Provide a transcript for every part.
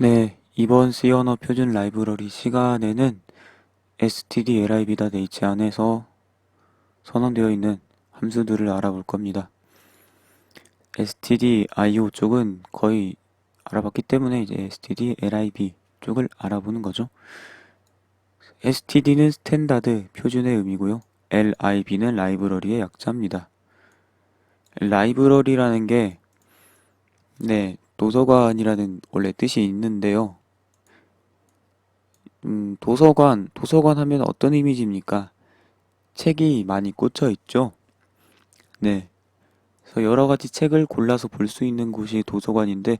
네, 이번 C 언어 표준 라이브러리 시간에는 stdlib닷h 안에서 선언되어 있는 함수들을 알아볼 겁니다. stdio 쪽은 거의 알아봤기 때문에 이제 stdlib 쪽을 알아보는 거죠. std는 스탠다드 표준의 의미고요. lib는 라이브러리의 약자입니다. 라이브러리라는 게 네, 도서관이라는 원래 뜻이 있는데요. 음, 도서관, 도서관 하면 어떤 이미지입니까? 책이 많이 꽂혀 있죠? 네. 그래서 여러 가지 책을 골라서 볼 수 있는 곳이 도서관인데,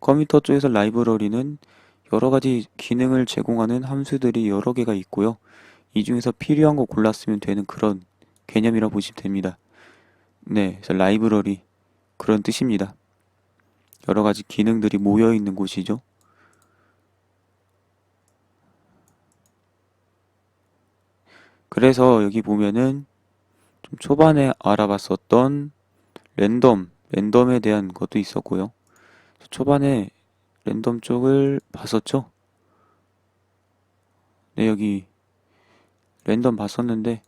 컴퓨터 쪽에서 라이브러리는 여러 가지 기능을 제공하는 함수들이 여러 개가 있고요. 이 중에서 필요한 거 골랐으면 되는 그런 개념이라 보시면 됩니다. 네, 그래서 라이브러리 그런 뜻입니다. 여러 가지 기능들이 모여 있는 곳이죠. 그래서 여기 보면은 좀 초반에 알아봤었던 랜덤, 랜덤에 대한 것도 있었고요. 초반에 랜덤 쪽을 봤었죠. 네, 여기 랜덤 봤었는데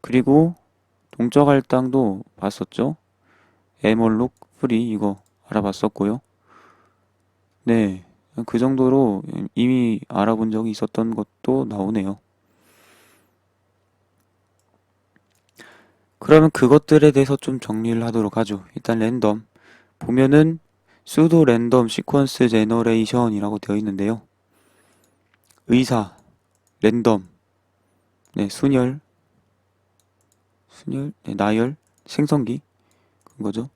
그리고 동적 할당도 봤었죠. 에몰록 프리 이거 알아봤었고요. 네, 그 정도로 이미 알아본 적이 있었던 것도 나오네요. 그러면 그것들에 대해서 좀 정리를 하도록 하죠. 일단 랜덤 보면은 sudo 랜덤 시퀀스 제너레이션이라고 되어 있는데요. 의사 랜덤 네, 순열 순열 네, 나열 생성기 거죠.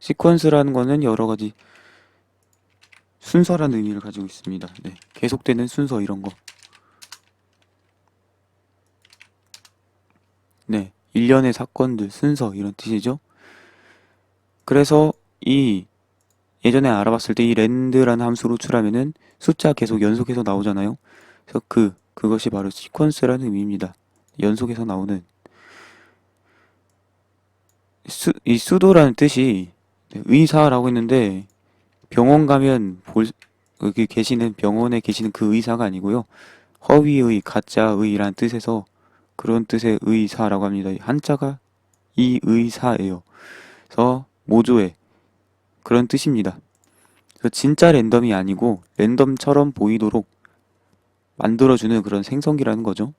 시퀀스라는 거는 여러 가지 순서라는 의미를 가지고 있습니다. 네, 계속되는 순서 이런 거. 네, 일련의 사건들 순서 이런 뜻이죠. 그래서 이 예전에 알아봤을 때 이 랜드라는 함수로 출하면은 숫자 계속 연속해서 나오잖아요. 그래서 그 그것이 바로 시퀀스라는 의미입니다. 연속해서 나오는 수, 이 수도라는 뜻이 의사라고 했는데 병원 가면 볼 여기 계시는 병원에 계시는 그 의사가 아니고요. 허위의 가짜의란 뜻에서 그런 뜻의 의사라고 합니다. 한자가 이 의사예요. 그래서 모조의 그런 뜻입니다. 그래서 진짜 랜덤이 아니고 랜덤처럼 보이도록 만들어주는 그런 생성기라는 거죠.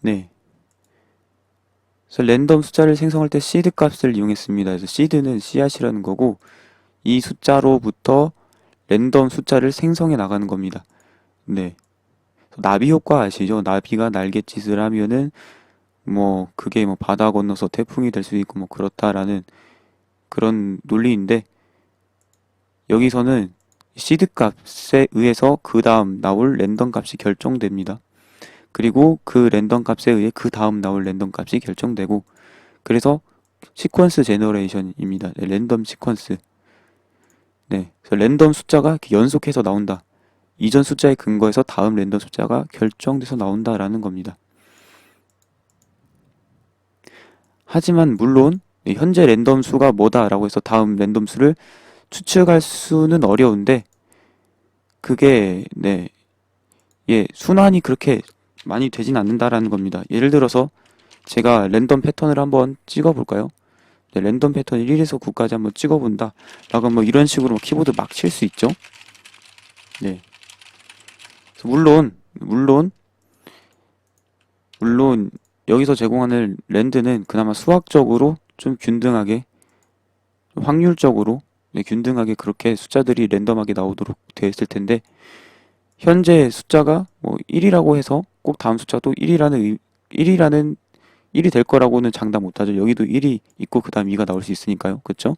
네. 그래서 랜덤 숫자를 생성할 때 seed 값을 이용했습니다. 그래서 seed는 씨앗이라는 거고 이 숫자로부터 랜덤 숫자를 생성해 나가는 겁니다. 네. 나비 효과 아시죠? 나비가 날갯짓을 하면은 뭐 그게 뭐 바다 건너서 태풍이 될 수도 있고 뭐 그렇다라는 그런 논리인데 여기서는 시드 값에 의해서 그 다음 나올 랜덤 값이 결정됩니다. 그리고 그 랜덤 값에 의해 그 다음 나올 랜덤 값이 결정되고 그래서 시퀀스 제너레이션입니다. 네, 랜덤 시퀀스. 네, 그래서 랜덤 숫자가 연속해서 나온다. 이전 숫자에 근거해서 다음 랜덤 숫자가 결정돼서 나온다라는 겁니다. 하지만 물론 현재 랜덤 수가 뭐다라고 해서 다음 랜덤 수를 추측할 수는 어려운데 그게 네, 예, 순환이 그렇게 많이 되진 않는다라는 겁니다. 예를 들어서 제가 랜덤 패턴을 한번 찍어볼까요? 네, 랜덤 패턴 1에서 9까지 한번 찍어본다. 라고 뭐 이런 식으로 키보드 막 칠 수 있죠. 네. 물론, 물론, 물론 여기서 제공하는 랜드는 그나마 수학적으로 좀 균등하게, 확률적으로 네, 균등하게 그렇게 숫자들이 랜덤하게 나오도록 되어 있을 텐데 현재 숫자가 뭐 1이라고 해서 꼭 다음 숫자도 1이라는 1이라는 1이 될 거라고는 장담 못하죠. 여기도 1이 있고 그 다음 2가 나올 수 있으니까요. 그렇죠?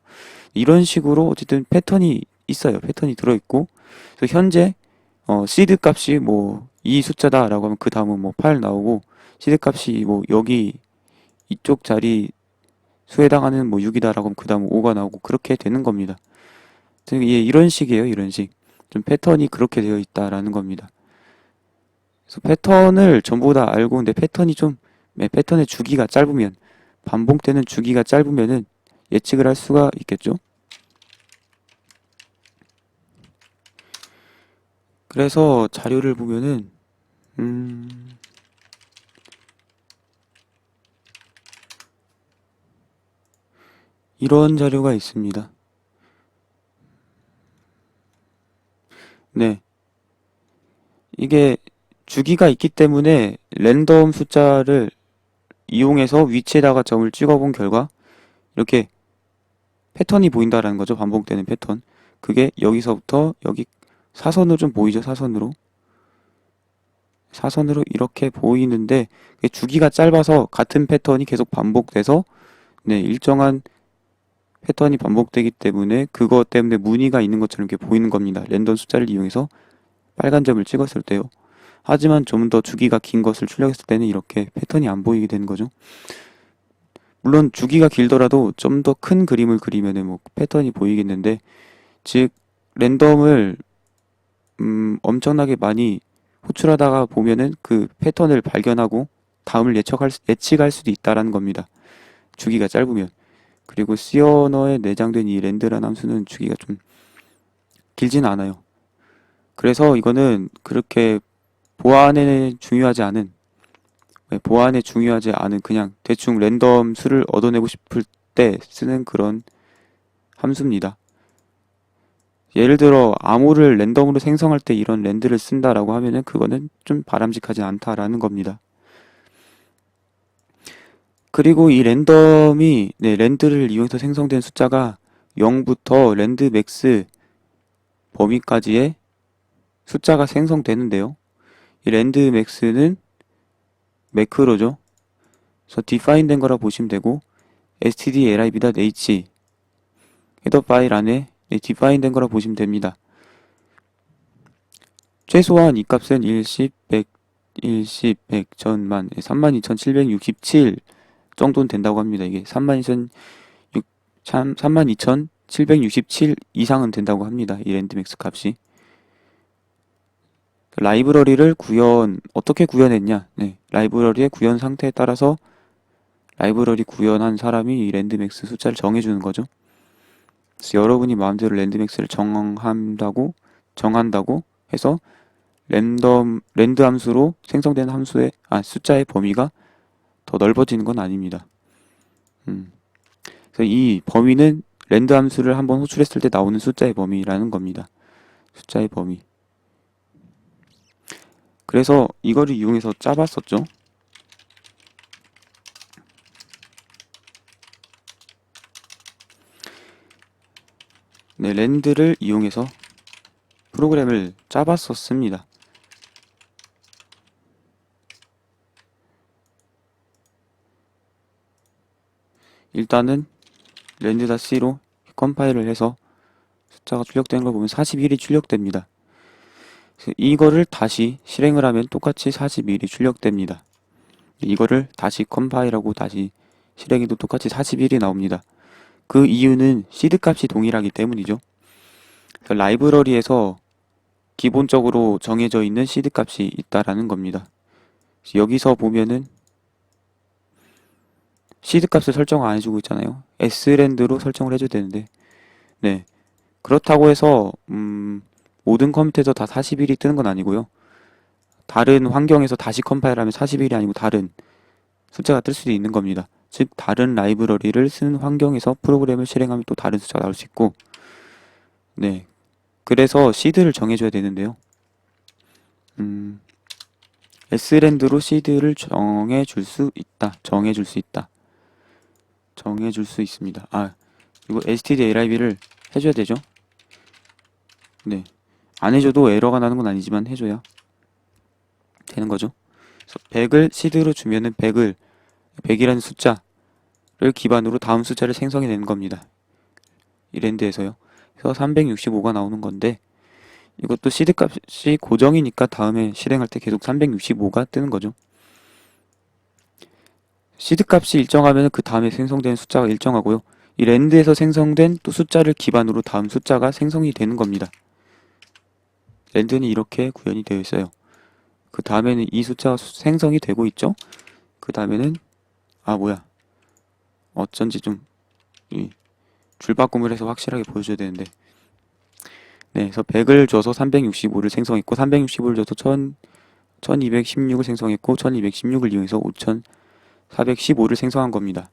이런 식으로 어쨌든 패턴이 있어요. 패턴이 들어있고 그래서 현재 어, 시드 값이 뭐 이 숫자다라고 하면 그 다음은 뭐 8 나오고 시드 값이 뭐 여기 이쪽 자리 수에 해당하는 뭐 6이다라고 하면 그 다음 5가 나오고 그렇게 되는 겁니다. 예, 이런 식이에요. 이런 식. 좀 패턴이 그렇게 되어 있다라는 겁니다. 그래서 패턴을 전부 다 알고 근데 패턴이 좀 네, 패턴의 주기가 짧으면 반복되는 주기가 짧으면은 예측을 할 수가 있겠죠. 그래서 자료를 보면은 음 이런 자료가 있습니다. 네. 이게 주기가 있기 때문에 랜덤 숫자를 이용해서 위치에다가 점을 찍어본 결과 이렇게 패턴이 보인다라는 거죠. 반복되는 패턴. 그게 여기서부터 여기 사선으로 좀 보이죠? 사선으로. 사선으로 이렇게 보이는데 주기가 짧아서 같은 패턴이 계속 반복돼서 네, 일정한 패턴이 반복되기 때문에 그것 때문에 무늬가 있는 것처럼 이렇게 보이는 겁니다. 랜덤 숫자를 이용해서 빨간 점을 찍었을 때요. 하지만 좀 더 주기가 긴 것을 출력했을 때는 이렇게 패턴이 안 보이게 되는 거죠. 물론 주기가 길더라도 좀 더 큰 그림을 그리면은 뭐 패턴이 보이겠는데 즉 랜덤을 음, 엄청나게 많이 호출하다가 보면은 그 패턴을 발견하고 다음을 예측할, 수- 예측할 수도 있다라는 겁니다. 주기가 짧으면. 그리고 언어에 내장된 이 랜드라는 함수는 주기가 좀 길진 않아요. 그래서 이거는 그렇게 보안에 중요하지 않은 네, 보안에 중요하지 않은 그냥 대충 랜덤 수를 얻어내고 싶을 때 쓰는 그런 함수입니다. 예를 들어 암호를 랜덤으로 생성할 때 이런 랜드를 쓴다라고 하면은 그거는 좀 바람직하지 않다라는 겁니다. 그리고 이 랜덤이 네, 랜드를 이용해서 생성된 숫자가 0부터 랜드 맥스 범위까지의 숫자가 생성되는데요. 이 랜드 맥스는 매크로죠. 그래서 define 된 거라 보시면 되고 stdlib.h 헤더 파일 안에 네, define 된 거라 보시면 됩니다. 최소한 이 값은 1, 10, 100, 1, 10, 100, 전만 32,767 정도는 된다고 합니다. 이게 32,000 32,767 이상은 된다고 합니다. 이 랜드맥스 값이. 라이브러리를 구현, 어떻게 구현했냐? 네, 라이브러리의 구현 상태에 따라서 라이브러리 구현한 사람이 이 랜드맥스 숫자를 정해주는 거죠. 그래서 여러분이 마음대로 랜드맥스를 정한다고, 정한다고 해서 랜덤, 랜드 함수로 생성된 함수의, 아, 숫자의 범위가 더 넓어지는 건 아닙니다. 음. 그래서 이 범위는 랜드 함수를 한번 호출했을 때 나오는 숫자의 범위라는 겁니다. 숫자의 범위. 그래서 이거를 이용해서 짜봤었죠. 네, 랜드를 이용해서 프로그램을 짜봤었습니다. 일단은 랜드.c로 컴파일을 해서 숫자가 출력되는 걸 보면 41이 출력됩니다. 이거를 다시 실행을 하면 똑같이 41이 출력됩니다. 이거를 다시 컴파일하고 다시 실행해도 똑같이 41이 나옵니다. 그 이유는 시드 값이 동일하기 때문이죠. 그래서 라이브러리에서 기본적으로 정해져 있는 시드 값이 있다라는 겁니다. 여기서 보면은 시드 값을 설정 안 해주고 있잖아요. s랜드로 설정을 해줘야 되는데, 네. 그렇다고 해서, 음, 모든 컴퓨터에서 다 41이 뜨는 건 아니고요. 다른 환경에서 다시 컴파일하면 41이 아니고 다른 숫자가 뜰 수도 있는 겁니다. 즉, 다른 라이브러리를 쓰는 환경에서 프로그램을 실행하면 또 다른 숫자가 나올 수 있고, 네. 그래서 시드를 정해줘야 되는데요. 음, s랜드로 시드를 정해줄 수 있다. 정해줄 수 있다. 정해줄 수 있습니다. 아, 그리고 stdlib를 해줘야 되죠. 네. 안 해줘도 에러가 나는 건 아니지만 해줘야 되는 거죠. 그래서 100을 시드로 주면은 100을 100이라는 숫자를 기반으로 다음 숫자를 생성해 내는 겁니다. 이 랜드에서요. 그래서 365가 나오는 건데 이것도 시드 값이 고정이니까 다음에 실행할 때 계속 365가 뜨는 거죠. 시드 값이 일정하면 그 다음에 생성된 숫자가 일정하고요. 이 랜드에서 생성된 또 숫자를 기반으로 다음 숫자가 생성이 되는 겁니다. 랜드는 이렇게 구현이 되어 있어요. 그 다음에는 이 숫자가 수- 생성이 되고 있죠. 그 다음에는 아 뭐야 어쩐지 좀 이, 줄바꿈을 해서 확실하게 보여줘야 되는데 네, 그래서 100을 줘서 365를 생성했고 365를 줘서 1000, 1216을 생성했고 1216을 이용해서 5415를 생성한 겁니다.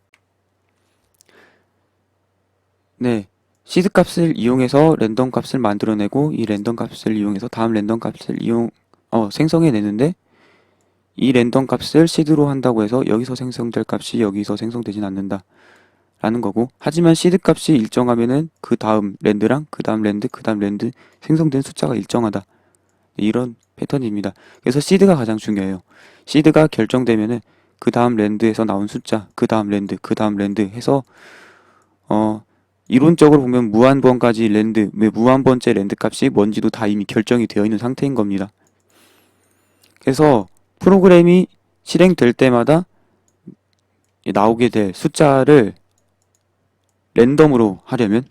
네, 시드 값을 이용해서 랜덤 값을 만들어내고 이 랜덤 값을 이용해서 다음 랜덤 값을 이용 어, 생성해 내는데 이 랜덤 값을 시드로 한다고 해서 여기서 생성될 값이 여기서 생성되진 않는다. 라는 거고 하지만 시드 값이 일정하면은 그 다음 랜드랑 그 다음 랜드 그 다음 랜드 생성된 숫자가 일정하다. 이런 패턴입니다. 그래서 시드가 가장 중요해요. 시드가 결정되면은 그 다음 랜드에서 나온 숫자, 그 다음 랜드, 그 다음 랜드 해서 어 이론적으로 보면 무한번까지 랜드, 무한번째 랜드 값이 뭔지도 다 이미 결정이 되어 있는 상태인 겁니다. 그래서 프로그램이 실행될 때마다 나오게 될 숫자를 랜덤으로 하려면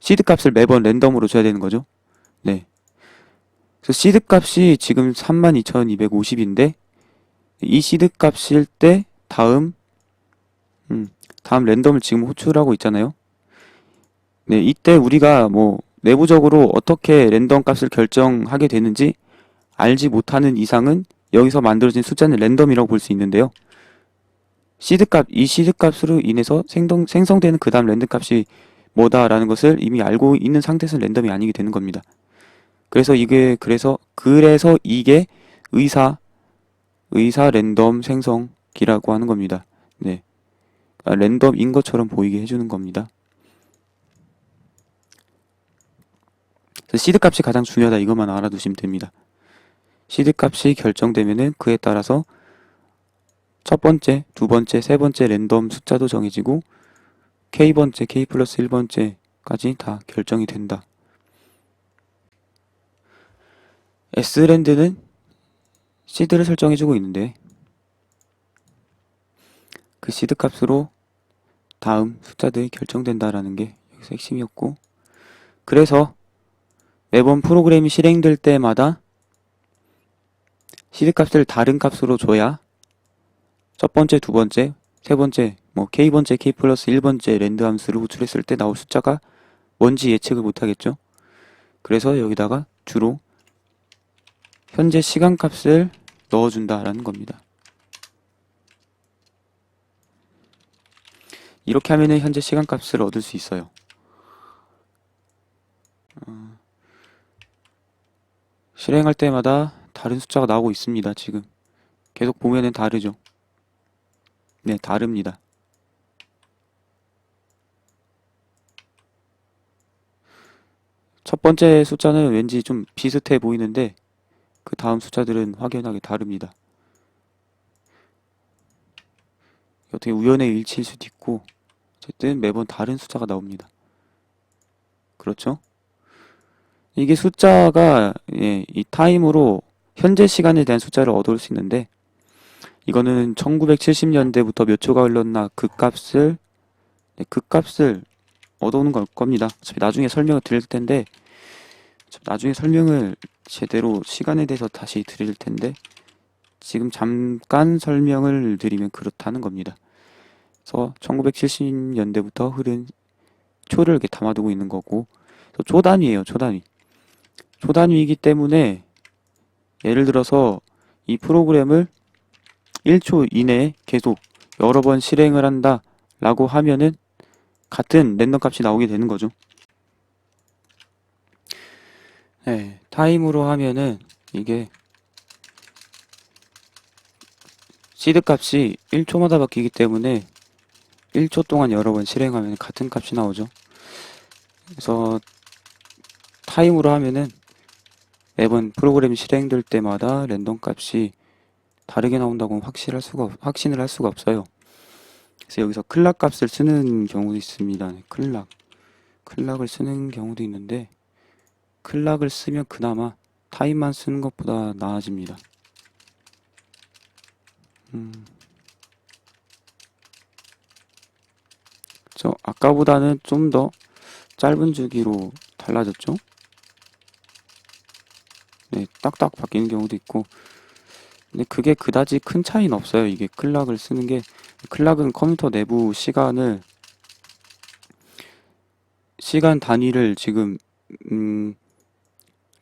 시드 값을 매번 랜덤으로 줘야 되는 거죠. 네. 그래서 시드 값이 지금 32,250인데 이 시드 값일 때 다음 음, 다음 랜덤을 지금 호출하고 있잖아요. 네, 이때 우리가 뭐 내부적으로 어떻게 랜덤 값을 결정하게 되는지 알지 못하는 이상은 여기서 만들어진 숫자는 랜덤이라고 볼 수 있는데요. 시드 값, 이 시드 값으로 인해서 생성, 생성되는 그 다음 랜덤 값이 뭐다라는 것을 이미 알고 있는 상태에서 랜덤이 아니게 되는 겁니다. 그래서 이게, 그래서, 그래서 이게 의사, 의사 랜덤 생성기라고 하는 겁니다. 랜덤인 것처럼 보이게 해주는 겁니다. 시드 값이 가장 중요하다 이것만 알아두시면 됩니다. 시드 값이 결정되면은 그에 따라서 첫 번째, 두 번째, 세 번째 랜덤 숫자도 정해지고 k번째, k 플러스 1번째까지 다 결정이 된다. s랜드는 시드를 설정해주고 있는데 그 시드 값으로 다음 숫자들이 결정된다라는 게 여기서 핵심이었고 그래서 매번 프로그램이 실행될 때마다 시드 값을 다른 값으로 줘야 첫 번째, 두 번째, 세 번째, 뭐 k번째, k 플러스 1번째 랜드 함수를 호출했을 때 나올 숫자가 뭔지 예측을 못하겠죠. 그래서 여기다가 주로 현재 시간 값을 넣어준다라는 겁니다. 이렇게 하면은 현재 시간 값을 얻을 수 있어요. 어, 실행할 때마다 다른 숫자가 나오고 있습니다. 지금 계속 보면은 다르죠. 네, 다릅니다. 첫 번째 숫자는 왠지 좀 비슷해 보이는데 그 다음 숫자들은 확연하게 다릅니다. 어떻게 우연의 일치일 수도 있고 어쨌든 매번 다른 숫자가 나옵니다. 그렇죠? 이게 숫자가 예, 이 타임으로 현재 시간에 대한 숫자를 얻을 수 있는데 이거는 1970년대부터 몇 초가 흘렀나 그 값을 네, 그 값을 얻어오는 걸 겁니다. 어차피 나중에 설명을 드릴 텐데 나중에 설명을 제대로 시간에 대해서 다시 드릴 텐데 지금 잠깐 설명을 드리면 그렇다는 겁니다. 그래서 1970년대부터 흐른 초를 이렇게 담아두고 있는 거고 초단위예요, 초단위. 초단위이기 때문에 예를 들어서 이 프로그램을 1초 이내에 계속 여러 번 실행을 한다 라고 하면은 같은 랜덤 값이 나오게 되는 거죠. 네, 타임으로 하면은 이게 시드 값이 1초마다 바뀌기 때문에 1초 동안 여러 번 실행하면 같은 값이 나오죠. 그래서 타임으로 하면은 매번 프로그램이 실행될 때마다 랜덤 값이 다르게 나온다고 확실할 수가 확신을 할 수가 없어요. 그래서 여기서 클락 값을 쓰는 경우도 있습니다. 네, 클락 클락을 쓰는 경우도 있는데 클락을 쓰면 그나마 타임만 쓰는 것보다 나아집니다. 음. 저 아까보다는 좀 더 짧은 주기로 달라졌죠? 네, 딱딱 바뀌는 경우도 있고 근데 그게 그다지 큰 차이는 없어요. 이게 클락을 쓰는 게 클락은 컴퓨터 내부 시간을 시간 단위를 지금 음,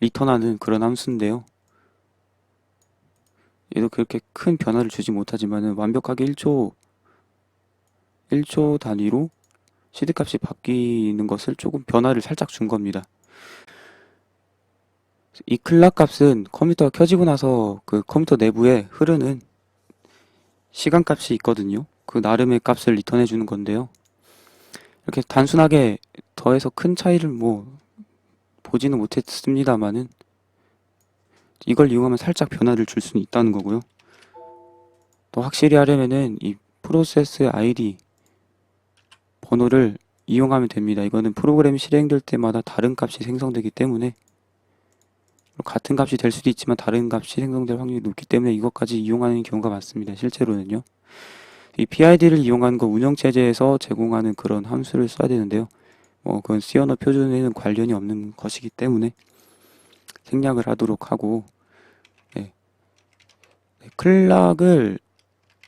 리턴하는 그런 함수인데요. 얘도 그렇게 큰 변화를 주지 못하지만은 완벽하게 1초 1초 단위로 시드 값이 바뀌는 것을 조금 변화를 살짝 준 겁니다. 이 클락 값은 컴퓨터가 켜지고 나서 그 컴퓨터 내부에 흐르는 시간 값이 있거든요. 그 나름의 값을 리턴해 주는 건데요. 이렇게 단순하게 더해서 큰 차이를 뭐 보지는 못했습니다만은 이걸 이용하면 살짝 변화를 줄 수는 있다는 거고요. 또 확실히 하려면은 이 프로세스 아이디 번호를 이용하면 됩니다. 이거는 프로그램이 실행될 때마다 다른 값이 생성되기 때문에 같은 값이 될 수도 있지만 다른 값이 생성될 확률이 높기 때문에 이것까지 이용하는 경우가 많습니다. 실제로는요. 이 PID를 이용하는 거 운영체제에서 제공하는 그런 함수를 써야 되는데요. 뭐 그건 C 언어 표준에는 관련이 없는 것이기 때문에 생략을 하도록 하고 네. 네, 클락을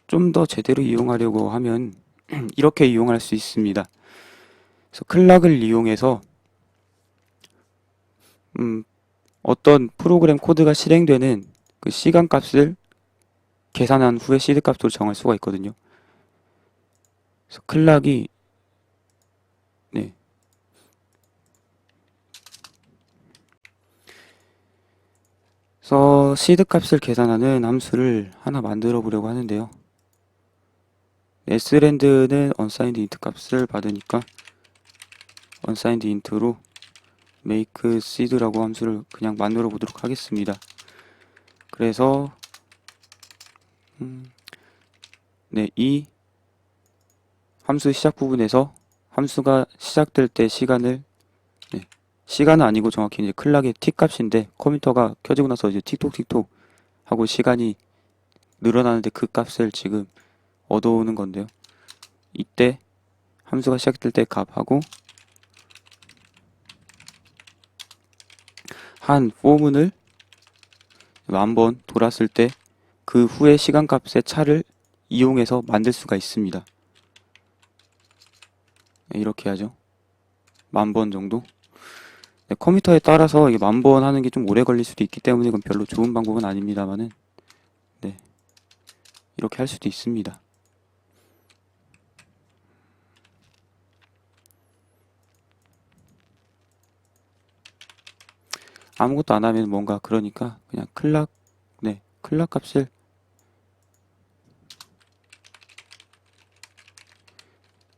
좀 더 제대로 이용하려고 하면 이렇게 이용할 수 있습니다. 그래서 클락을 이용해서 음, 어떤 프로그램 코드가 실행되는 그 시간 값을 계산한 후에 시드 값으로 정할 수가 있거든요. 그래서 클락이 네. 그래서 시드 값을 계산하는 함수를 하나 만들어 보려고 하는데요. S랜드는 unsigned int 값을 받으니까 unsigned int로 make seed라고 함수를 그냥 만들어 보도록 하겠습니다. 그래서 음, 네, 이 함수 시작 부분에서 함수가 시작될 때 시간을 네, 시간은 아니고 정확히 이제 클락의 t 값인데 컴퓨터가 켜지고 나서 이제 틱톡틱톡 하고 시간이 늘어나는데 그 값을 지금 얻어오는 건데요. 이때 함수가 시작될 때 값하고 한 포문을 만번 돌았을 때 그 후에 시간값의 차를 이용해서 만들 수가 있습니다. 네, 이렇게 하죠. 만 번 정도. 네, 컴퓨터에 따라서 만 번 하는 게 좀 오래 걸릴 수도 있기 때문에 이건 별로 좋은 방법은 아닙니다만은 네 이렇게 할 수도 있습니다. 아무것도 안 하면 뭔가 그러니까 그냥 클락 네 클락 값을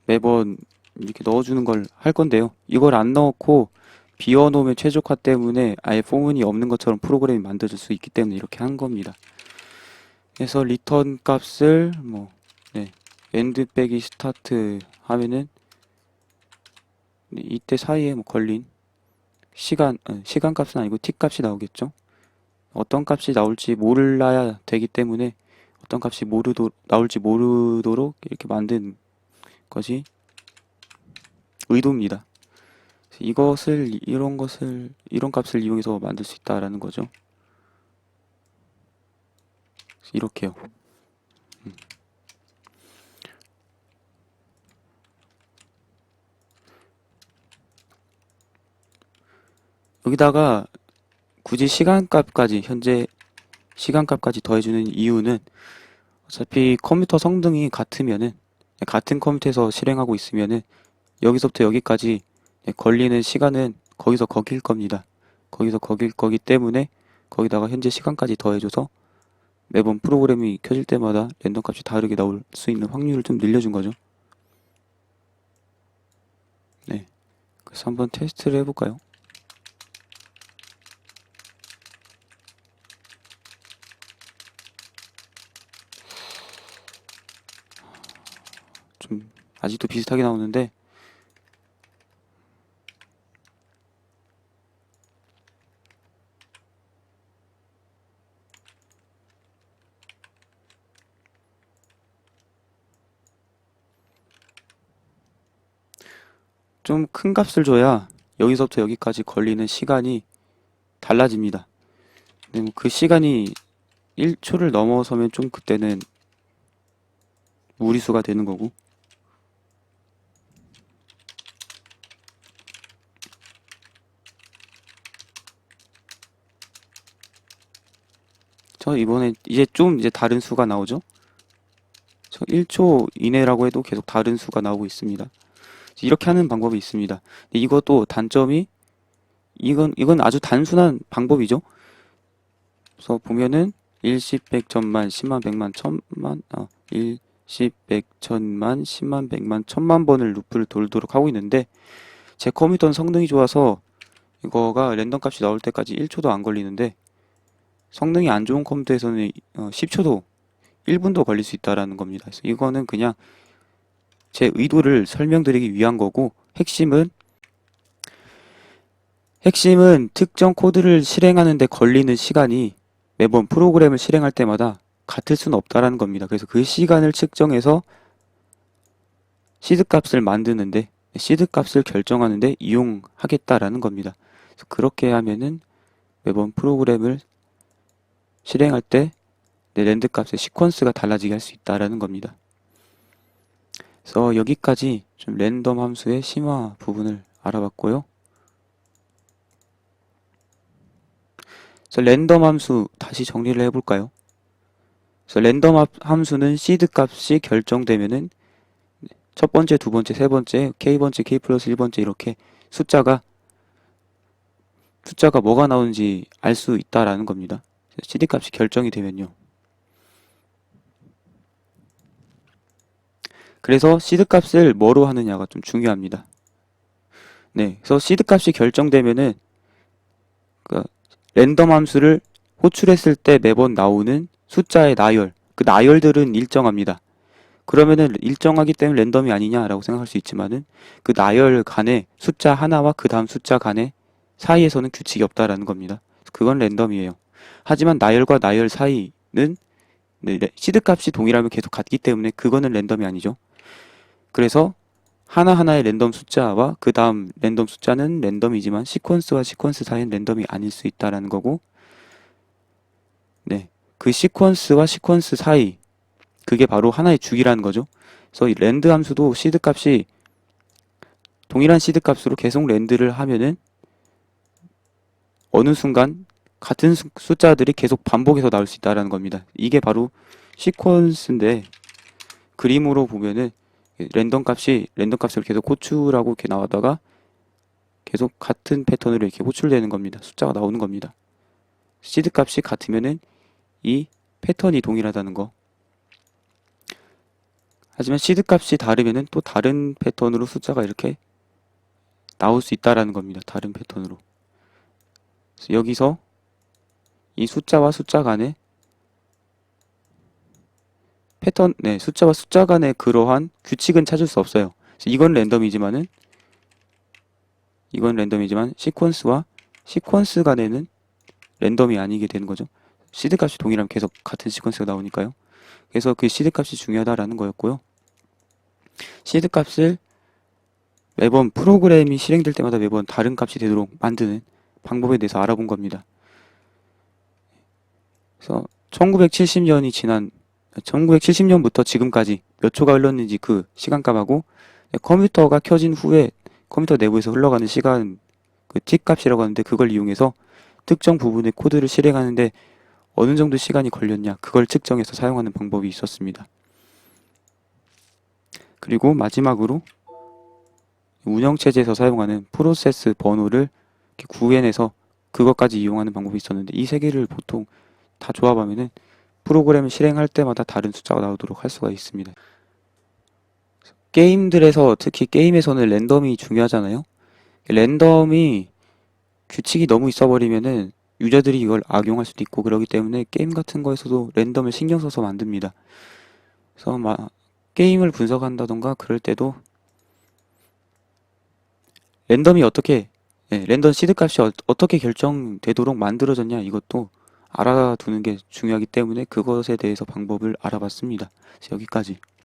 매번 이렇게 넣어주는 걸 할 건데요. 이걸 안 넣고 비워놓으면 최적화 때문에 아예 포문이 없는 것처럼 프로그램이 만들어질 수 있기 때문에 이렇게 한 겁니다. 그래서 리턴 값을 뭐 네, 엔드 빼기 스타트 하면은 네, 이때 사이에 뭐 걸린 시간 어, 시간 값은 아니고 t 값이 나오겠죠. 어떤 값이 나올지 몰라야 되기 때문에 어떤 값이 모르도 나올지 모르도록 이렇게 만든 것이 의도입니다. 이것을 이런 것을 이런 값을 이용해서 만들 수 있다라는 거죠. 이렇게요. 여기다가 굳이 시간값까지 현재 시간값까지 더해주는 이유는 어차피 컴퓨터 성능이 같으면은 같은 컴퓨터에서 실행하고 있으면은 여기서부터 여기까지 걸리는 시간은 거기서 거길 겁니다. 거기서 거길 거기 때문에 거기다가 현재 시간까지 더해줘서 매번 프로그램이 켜질 때마다 랜덤 값이 다르게 나올 수 있는 확률을 좀 늘려준 거죠. 네. 그래서 한번 테스트를 해볼까요? 좀 아직도 비슷하게 나오는데 좀 큰 값을 줘야 여기서부터 여기까지 걸리는 시간이 달라집니다. 근데 뭐그 시간이 1초를 넘어서면 좀 그때는 무리수가 되는 거고 그래서 이번에 이제 좀 이제 다른 수가 나오죠. 저 1초 이내라고 해도 계속 다른 수가 나오고 있습니다. 이렇게 하는 방법이 있습니다. 이것도 단점이 이건 이건 아주 단순한 방법이죠. 그래서 보면은 1, 10, 100, 천만, 10만, 100만, 천만, 아, 1, 10, 100, 천만, 10만, 100만, 천만 번을 루프를 돌도록 하고 있는데 제 컴퓨터는 성능이 좋아서 이거가 랜덤 값이 나올 때까지 1초도 안 걸리는데 성능이 안 좋은 컴퓨터에서는 어, 10초도 1분도 걸릴 수 있다라는 겁니다. 그래서 이거는 그냥 제 의도를 설명드리기 위한 거고 핵심은 핵심은 특정 코드를 실행하는데 걸리는 시간이 매번 프로그램을 실행할 때마다 같을 수는 없다라는 겁니다. 그래서 그 시간을 측정해서 시드 값을 만드는데 시드 값을 결정하는데 이용하겠다라는 겁니다. 그렇게 하면은 매번 프로그램을 실행할 때 내 랜드 값의 시퀀스가 달라지게 할 수 있다라는 겁니다. 그래서 여기까지 좀 랜덤 함수의 심화 부분을 알아봤고요. 그래서 랜덤 함수 다시 정리를 해볼까요? 그래서 랜덤 함- 함수는 시드 값이 결정되면은 첫 번째, 두 번째, 세 번째, k 번째, k 플러스 1 번째 이렇게 숫자가 숫자가 뭐가 나오는지 알 수 있다라는 겁니다. CD 값이 결정이 되면요. 그래서 시드 값을 뭐로 하느냐가 좀 중요합니다. 네, 그래서 시드 값이 결정되면은 그 랜덤 함수를 호출했을 때 매번 나오는 숫자의 나열, 그 나열들은 일정합니다. 그러면은 일정하기 때문에 랜덤이 아니냐라고 생각할 수 있지만은 그 나열 간에 숫자 하나와 그 다음 숫자 간에 사이에서는 규칙이 없다라는 겁니다. 그건 랜덤이에요. 하지만 나열과 나열 사이는 네, 네, 시드 값이 동일하면 계속 같기 때문에 그거는 랜덤이 아니죠. 그래서 하나하나의 랜덤 숫자와 그 다음 랜덤 숫자는 랜덤이지만 시퀀스와 시퀀스 사이는 랜덤이 아닐 수 있다라는 거고 네, 그 시퀀스와 시퀀스 사이 그게 바로 하나의 주기라는 거죠. 그래서 이 랜드 함수도 시드 값이 동일한 시드 값으로 계속 랜드를 하면은 어느 순간 같은 수- 숫자들이 계속 반복해서 나올 수 있다라는 겁니다. 이게 바로 시퀀스인데 그림으로 보면은 랜덤 값이 랜덤 값을 계속 호출하고 이렇게 나오다가 계속 같은 패턴으로 이렇게 호출되는 겁니다. 숫자가 나오는 겁니다. 시드 값이 같으면은 이 패턴이 동일하다는 거. 하지만 시드 값이 다르면은 또 다른 패턴으로 숫자가 이렇게 나올 수 있다라는 겁니다. 다른 패턴으로. 그래서 여기서 이 숫자와 숫자 간에 패턴, 네, 숫자와 숫자 간의 그러한 규칙은 찾을 수 없어요. 이건 랜덤이지만은 이건 랜덤이지만 시퀀스와 시퀀스 간에는 랜덤이 아니게 되는 거죠. 시드 값이 동일하면 계속 같은 시퀀스가 나오니까요. 그래서 그 시드 값이 중요하다라는 거였고요. 시드 값을 매번 프로그램이 실행될 때마다 매번 다른 값이 되도록 만드는 방법에 대해서 알아본 겁니다. 그래서 1970년이 지난 1970년부터 지금까지 몇 초가 흘렀는지 그 시간값하고 컴퓨터가 켜진 후에 컴퓨터 내부에서 흘러가는 시간 그 t 값이라고 하는데 그걸 이용해서 특정 부분의 코드를 실행하는데 어느 정도 시간이 걸렸냐 그걸 측정해서 사용하는 방법이 있었습니다. 그리고 마지막으로 운영체제에서 사용하는 프로세스 번호를 구해내서 그것까지 이용하는 방법이 있었는데 이 세 개를 보통 다 조합하면은 프로그램을 실행할 때마다 다른 숫자가 나오도록 할 수가 있습니다. 게임들에서 특히 게임에서는 랜덤이 중요하잖아요. 랜덤이 규칙이 너무 있어버리면은 유저들이 이걸 악용할 수도 있고 그러기 때문에 게임 같은 거에서도 랜덤을 신경 써서 만듭니다. 그래서 막 게임을 분석한다던가 그럴 때도 랜덤이 어떻게 예, 랜덤 시드 값이 어, 어떻게 결정되도록 만들어졌냐 이것도 알아두는 게 중요하기 때문에 그것에 대해서 방법을 알아봤습니다. 여기까지.